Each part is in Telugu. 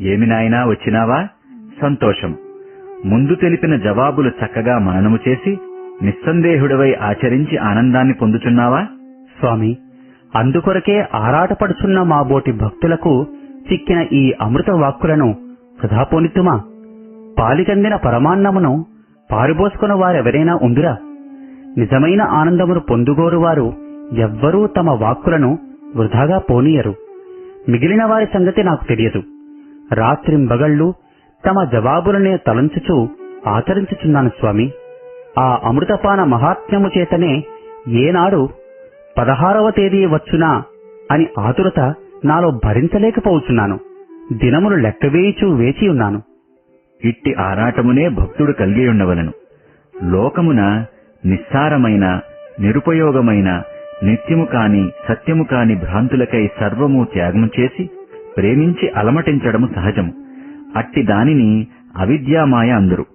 ఏమి నాయనా వచ్చినావా? సంతోషం. ముందు తెలిపిన జవాబులు చక్కగా మననము చేసి నిస్సందేహుడవై ఆచరించి ఆనందాన్ని పొందుచున్నావా? స్వామి అందుకొరకే ఆరాటపడుచున్న మా బోటి భక్తులకు చిక్కిన ఈ అమృత వాక్కులను వృధాపోనిత్తుమా పాలికందిన పరమాన్నమును పారిపోసుకున్న వారెవరైనా ఉందిరా? నిజమైన ఆనందమును పొందుగోరు వారు ఎవ్వరూ తమ వాక్కులను వృధాగా పోనీయరు. మిగిలిన వారి సంగతి నాకు తెలియదు. రాత్రింబగళ్ళు తమ జవాబులనే తలంచుచూ ఆచరించుచున్నాను స్వామి. ఆ అమృతపాన మహాత్మ్యము చేతనే ఏనాడు పదహారవ తేదీ వచ్చునా అని ఆతురత నాలో భరించలేకపోతున్నాను దినములు లెక్కవేయిచూ వేచి ఉన్నాను. ఇట్టి ఆరాటమునే భక్తుడు కలిగియుండవలను. లోకమున నిస్సారమైన నిరుపయోగమైన నిత్యము కాని సత్యము కాని భ్రాంతులకై సర్వము త్యాగము చేసి ప్రేమించి అలమటించడము సహజము. అట్టి దానిని అవిద్యామాయ అందురు.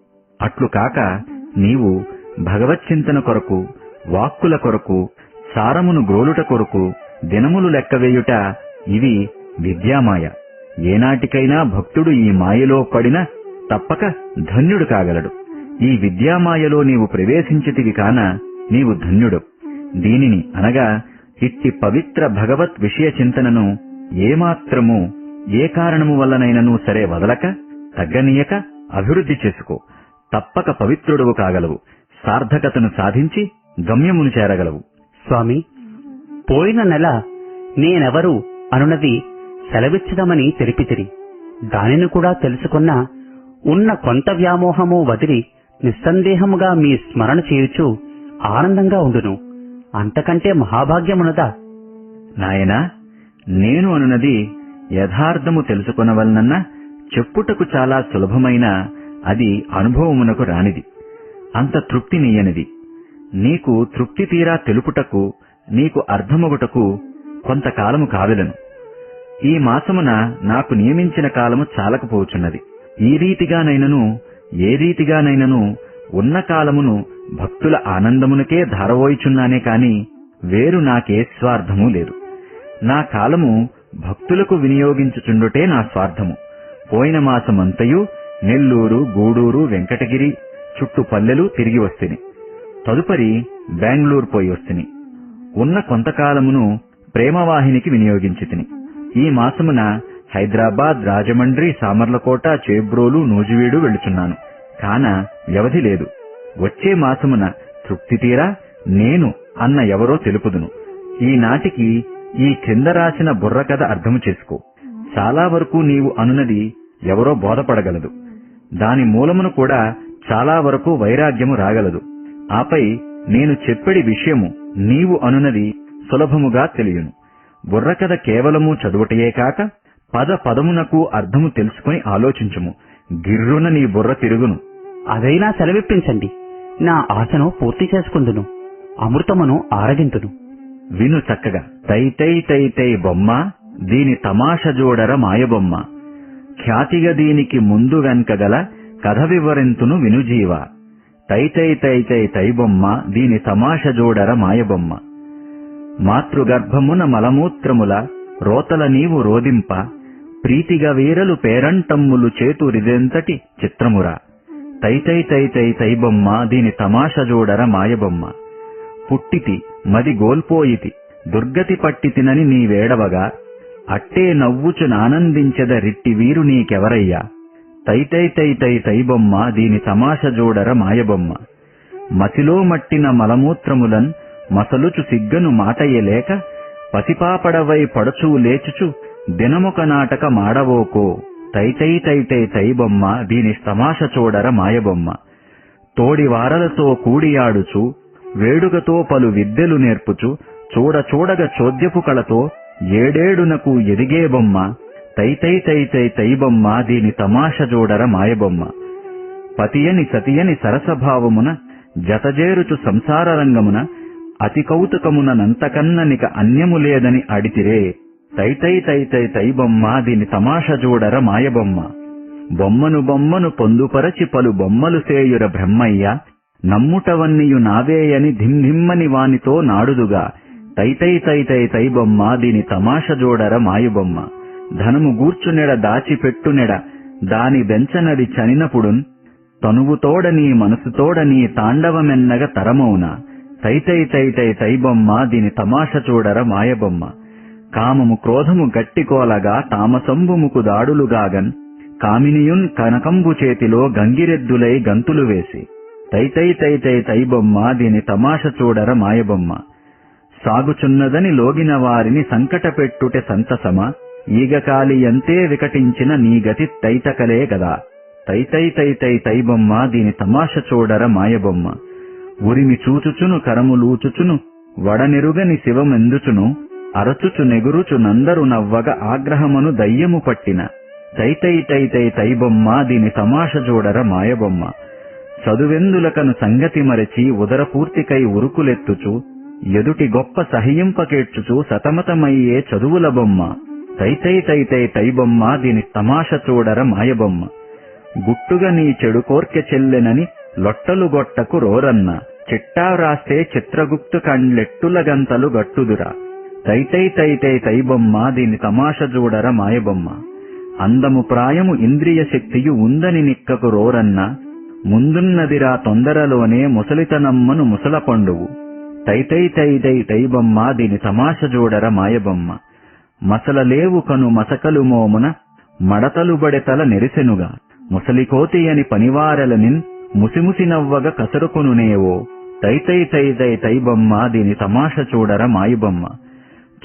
అట్లు కాక నీవు భగవచ్చింతన కొరకు వాక్కుల కొరకు సారమును గ్రోలుట కొరకు దినములు లెక్కవేయుట ఇవి విద్యామాయ. ఏనాటికైనా భక్తుడు ఈ మాయలో పడిన తప్పక ధన్యుడు కాగలడు. ఈ విద్యామాయలో నీవు ప్రవేశించితివి కాన నీవు ధన్యుడు. దీనిని అనగా ఇట్టి పవిత్ర భగవత్ విషయ చింతనను ఏమాత్రము ఏ కారణము వల్లనైనను సరే వదలక తగ్గనీయక అభివృద్ధి చేసుకో. తప్పక పవిత్రుడువు కాగలవు. సార్థకతను సాధించి గమ్యమును చేరగలవు. స్వామి పోయిన నెల నేనెవరు అనున్నది సెలవిచ్చదమని తెలిపితిరి. దానిని కూడా తెలుసుకున్న ఉన్న కొంత వ్యామోహము వదిలి నిస్సందేహముగా మీ స్మరణ చేయుచు ఆనందంగా ఉండును. అంతకంటే మహాభాగ్యమునదా నాయనా నేను అనున్నది యథార్థము తెలుసుకొనవలనన్న చెప్పుటకు చాలా సులభమైన అది అనుభవమునకు రానిది. అంత తృప్తి నీయనిది. నీకు తృప్తి తీరా తెలుపుటకు నీకు అర్థమగుటకు కొంతకాలము కావెలను ఈ మాసమున నాకు నియమించిన కాలము చాలకపోచున్నది ఈ రీతిగానైనను ఏ రీతిగానైనను ఉన్న కాలమును భక్తుల ఆనందమునకే ధారవోయిచున్నానే కాని వేరు నాకే స్వార్థము లేదు. నా కాలము భక్తులకు వినియోగించుచుండుటే నా స్వార్థము. పోయిన మాసమంతయు నెల్లూరు గూడూరు వెంకటగిరి చుట్టూ పల్లెలు తిరిగి వస్తిని. తదుపరి బెంగళూరు పోయి వస్తిని. ఉన్న కొంతకాలమును ప్రేమవాహినికి వినియోగించి తిని ఈ మాసమున హైదరాబాద్ రాజమండ్రి సామర్లకోట చేబ్రోలు నూజివీడు వెళుచున్నాను కాన వ్యవధి లేదు. వచ్చే మాసమున తృప్తి తీరా నేను అన్న ఎవరో తెలుపుదును. ఈనాటికి ఈ క్రింద రాసిన బుర్రకథ అర్థము చేసుకో. చాలా వరకు నీవు అనునది ఎవరో బోధపడగలదు. దాని మూలమును కూడా చాలా వరకు వైరాగ్యము రాగలదు. ఆపై నేను చెప్పెడి విషయము నీవు అనునది సులభముగా తెలియను. బుర్రకథ కేవలము చదువుటయే కాక పద పదమునకు అర్థము తెలుసుకుని ఆలోచించుము. గిర్రున నీ బుర్ర తిరుగును. అదైనా సెలవిప్పించండి. నా ఆశను పూర్తి చేసుకుందును. అమృతమును ఆరగింతును. విను చక్కగా. తైతై తైతై బొమ్మ దీని తమాష జోడర మాయబొమ్మ. ఖ్యాతిగా దీనికి ముందు వెనక గల కథ వివరింతును వినుజీవ తైతై తైతై తైబొమ్మ తై బొమ్మ దీని తమాష జోడర మాయబొమ్మ. మాతృగర్భమున మలమూత్రముల రోతల నీవు రోదింప ప్రీతిగా వీరలు పేరంటమ్ములు చేతురిదెంతటి చిత్రమురా. తైతై తైతై తైబొమ్మ తై బొమ్మ దీని తమాష జోడర మాయబొమ్మ. పుట్టితి మది గోల్పోయితి దుర్గతి పట్టితినని నీవేడవగా అట్టే నవ్వుచునానందించెద రిట్టి వీరు నీకెవరయ్యా? తైతై తై తై దీని తమాష జోడర మాయబొమ్మ. మసిలో మట్టిన మలమూత్రములన్ మసలుచు సిగ్గను మాటయ్యలేక పసిపాపడవై పడచూ లేచుచు దినముక నాటక మాడవోకో. తై తై తై దీని తమాష చూడర మాయబొమ్మ. తోడి వారలతో కూడియాడుచు వేడుకతో పలు విద్యలు నేర్పుచు చూడ చూడగ చోద్యపు కళతో ఏడేడునకు ఎదిగే బొమ్మ తైతై తైతై తై దీని తమాష జోడర మాయబొమ్మ. పతియని సతియని సరసభావమున జతజేరుచు సంసార రంగమున అతి కౌతుకమున నంతకన్ననిక అన్యము లేదని అడితిరే తైతై తైతై తైబొమ్మ దీని తమాష జోడర మాయబొమ్మ. బొమ్మను బొమ్మను పొందుపరచి పలు బొమ్మలు సేయుర బ్రహ్మయ్య నమ్ముటవన్నీయు నావేయని ధిమ్ధిమ్మని వానితో నాడుదుగా. తైతై తైతై తైబొమ్మ దీని తమాష జోడర మాయుబొమ్మ. ధనము గూర్చునెడ దాచిపెట్టునెడ దాని బెంచనది చనినపుడున్. తనువుతోడ నీ మనసుతోడ నీ తాండవమెన్నగ తరమౌన. తైతై తైతై తైబొమ్మ దీని తమాష చూడర మాయబొమ్మ. కామము క్రోధము గట్టికోలగా తామసంబుముకు దాడులుగాగన్ కామినియున్ కనకంబు చేతిలో గంగిరెద్దులై గంతులు వేసి. తైతై తైతై తైబొమ్మ దీని తమాష చూడర మాయబొమ్మ సాగుచున్నదని లోగిన వారిని సంకటపెట్టుటే సంతసమ ఈగకాలి ఎంతే వికటించిన నీ గతి తైతకలే గదా తైతై తైతై తైబొమ్మ దీని తమాష చూడర మాయబొమ్మ ఉరిమి చూచుచును కరములూచుచును వడనెరుగని శివమెందుచును అరచుచు నెగురుచు నందరు నవ్వగ ఆగ్రహమును దయ్యము పట్టిన తైతై తైతై తైబొమ్మ దీని తమాష చూడర మాయబొమ్మ చదువెందులకను సంగతి మరచి ఉదరపూర్తికై ఉరుకులెత్తుచు ఎదుటి గొప్ప సహింపకేడ్చుచు సతమతమయ్యే చదువుల బొమ్మ తైతై తైతై తైబొమ్మ దీని తమాష చూడర మాయబొమ్మ. గుట్టుగా నీ చెడు కోర్కె చెల్లెనని లొట్టలు గొట్టకు రోరన్న చిట్టా వ్రాస్తే చిత్రగుప్తు కండ్లెట్టుల గంతలు గట్టుదురా. తైతై తైతై తైబొమ్మ దీని తమాష చూడర మాయబొమ్మ. అందము ప్రాయము ఇంద్రియ శక్తియు ఉందని నిక్కకు రోరన్న ముందున్నదిరా తొందరలోనే ముసలితనమ్మను ముసల పండువు తైతై తైదై తైబమ్మ దీని తమాష చూడర మాయబొమ్మ. మసలలేవు కను మసకలు మోమున మడతలు బడెతల నెరిసెనుగా. ముసలికోతి అని పనివారలనిన్ ముసిముసి నవ్వగ కసరుకొనునేవో తైతై తైదై తైబమ్మ దీని తమాష చూడర మాయిబొమ్మ.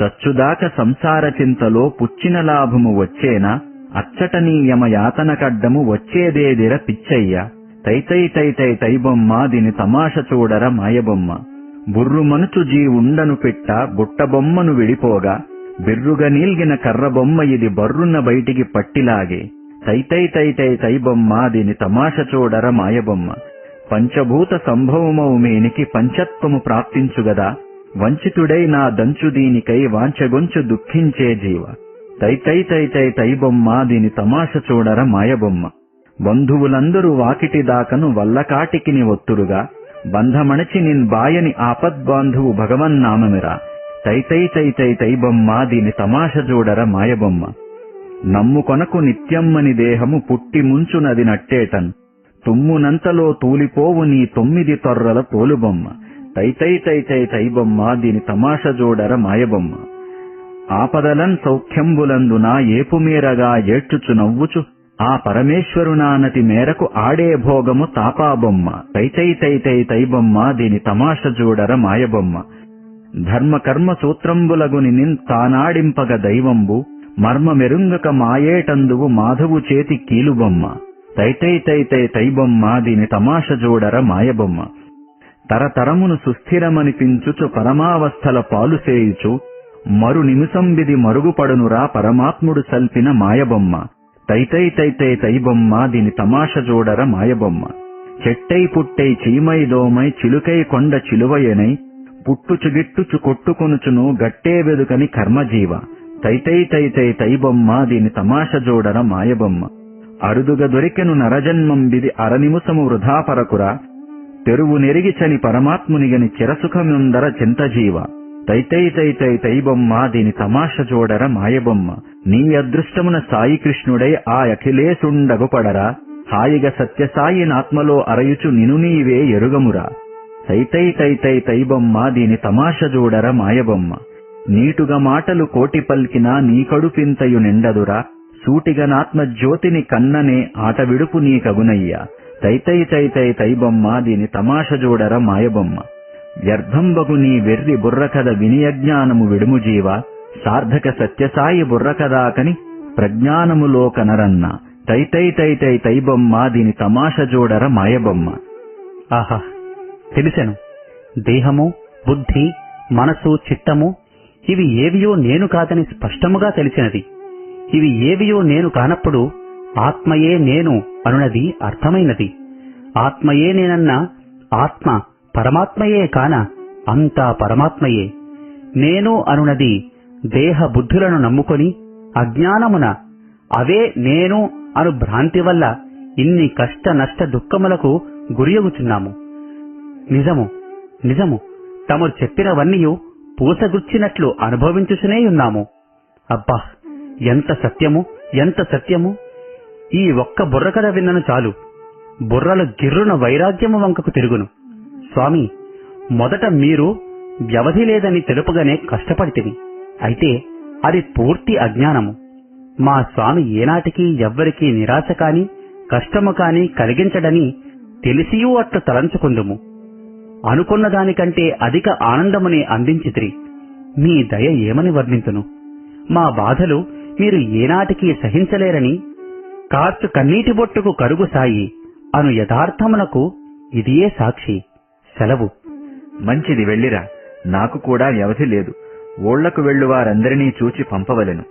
చచ్చుదాక సంసార చింతలో పుచ్చిన లాభము వచ్చేనా? అచ్చట నీయమ యాతన కడ్డము వచ్చేదేదిర పిచ్చయ్య. తైతై తైతై తైబొమ్మ దీని తమాష చూడర మాయబొమ్మ. బుర్రు మనుచు జీ ఉండను పిట్ట బుట్టబొమ్మను విడిపోగా. బిర్రుగా నీల్గిన కర్రబొమ్మ ఇది బర్రున్న బయటికి పట్టిలాగే. తైతై తైతై తైబొమ్మ దీని తమాష చూడర మాయబొమ్మ. పంచభూత సంభవమవు మేనికి పంచత్వము ప్రాప్తించుగదా వంచితుడై నా దంచు దీనికై వాంచగొంచు దుఃఖించే జీవ. తైతై తైతై తైబొమ్మ దీని తమాష చూడర మాయబొమ్మ. బంధువులందరూ వాకిటి దాకను వల్లకాటికిని ఒత్తురుగా బంధమణచి నిన్ బాయని ఆపద్బాంధువు భగవన్నామమిరా తైతై తైతై తైబొమ్మ దీని తమాష జోడర మాయబొమ్మ. నమ్ముకొనకు నిత్యమ్మని దేహము పుట్టి ముంచునది నట్టేటన్ తుమ్మునంతలో తూలిపోవు నీ తొమ్మిది తొర్రల తోలుబొమ్మ. తైతై తైతై తైబొమ్మ దీని తమాష జోడర మాయబొమ్మ. ఆపదలన్ సౌఖ్యంబులందున ఏపుమీరగా ఏడ్చుచు నవ్వుచు ఆ పరమేశ్వరునానతి మేరకు ఆడే భోగము తాపాబొమ్మ. తైతై తైతై తైబొమ్మ దీని తమాష జోడర మాయబొమ్మ. ధర్మకర్మ సూత్రంబులగుని నిన్ తానాడింపగ దైవంబు. మర్మమెరుంగక మాయేటందువు మాధవు చేతి కీలుబొమ్మ. తైతై తైతై తైబొమ్మ దీని తమాష జోడర మాయబొమ్మ. తరతరమును సుస్థిరమనిపించుచు పరమావస్థల పాలుసేయుచు మరు నిమిషంబిది మరుగుపడునురా పరమాత్ముడు సల్పిన మాయబొమ్మ. తైతై తైతై తైబొమ్మ దీని తమాష జోడర మాయబొమ్మ. చెట్టై పుట్టై చీమై దోమై చిలుకై కొండ చిలువయనై పుట్టుచుగిట్టుచు కొట్టుకొనుచును గట్టే వెదుకని కర్మజీవ. తైతై తైతై తైబొమ్మ దీని తమాష జోడర మాయబొమ్మ. అరుదుగ దొరికెను నరజన్మంబిది అరనిముసము వృధాపరకురా. తెరువు నెరిగి చని పరమాత్మునిగని చిరసుఖముందర చింతజీవ. తైతై తైతై తైబొమ్మ దీని తమాష చూడర మాయబొమ్మ నీ అదృష్టమున సాయి కృష్ణుడై ఆ అఖిలేశుండగుపడరా హాయిగా సత్యసాయి నాత్మలో అరయుచు నిను నీవే ఎరుగమురా తైతై తైతై తైబొమ్మ దీని తమాష చూడర మాయబొమ్మ నీటుగా మాటలు కోటి పల్కినా నీ కడుపింతయు నిండదురా సూటిగా నాత్మ జ్యోతిని కన్ననే ఆట విడుపు నీ కగునయ్యా తైతై తైతై తైబొమ్మ దీని తమాష చూడర మాయబొమ్మ వ్యర్థంబగు నీ వెర్రి బుర్రకథ వినియజ్ఞానము విడుము జీవ సార్థక సత్యసాయి బుర్రకథాకని ప్రజ్ఞానములో కనరన్న తైతై తైతై తైబొమ్మ దీని తమాష జోడర మాయబొమ్మ. ఆహా తెలిసెను. దేహము బుద్ధి మనసు చిత్తము ఇవి ఏవియో నేను కాదని స్పష్టముగా తెలిసినది. ఇవి ఏవియో నేను కానప్పుడు ఆత్మయే నేను అనునది అర్థమైనది. ఆత్మయే నేనన్న ఆత్మ పరమాత్మయే కాన అంతా పరమాత్మయే. నేను అనునది దేహ బుద్ధులను నమ్ముకొని అజ్ఞానమున అవే నేను అను భ్రాంతి వల్ల ఇన్ని కష్ట నష్ట దుఃఖములకు గురియగుచున్నాము నిజము నిజము తమరు చెప్పినవన్నీయు పూసగుచ్చినట్లు అనుభవించుచునే ఉన్నాము. అబ్బా ఎంత సత్యము ఎంత సత్యము! ఈ ఒక్క బుర్రకథ విన్నను చాలు. బుర్రలు గిర్రున వైరాగ్యము వంకకు తిరుగును. స్వామి మొదట మీరు వ్యవధి లేదని తెలుపగానే కష్టపడితివి. అయితే అది పూర్తి అజ్ఞానము. మా స్వామి ఏనాటికి ఎవ్వరికీ నిరాశ కాని కష్టము కాని కలిగించడని తెలిసియూ అట్లు తలంచుకుందుము. అనుకున్న దానికంటే అధిక ఆనందముని అందించితిరి. మీ దయ ఏమని వర్ణించును మా బాధలు మీరు ఏనాటికి సహించలేరని కార్చు కన్నీటి బొట్టుకు కరుగు సాయి అను యథార్థమునకు ఇదియే సాక్షి. సెలవు. మంచిది వెళ్ళిరా. నాకు కూడా వ్యవధి లేదు. ఓళ్ళకు వెళ్ళు వారందరినీ చూచి పంపవలెను.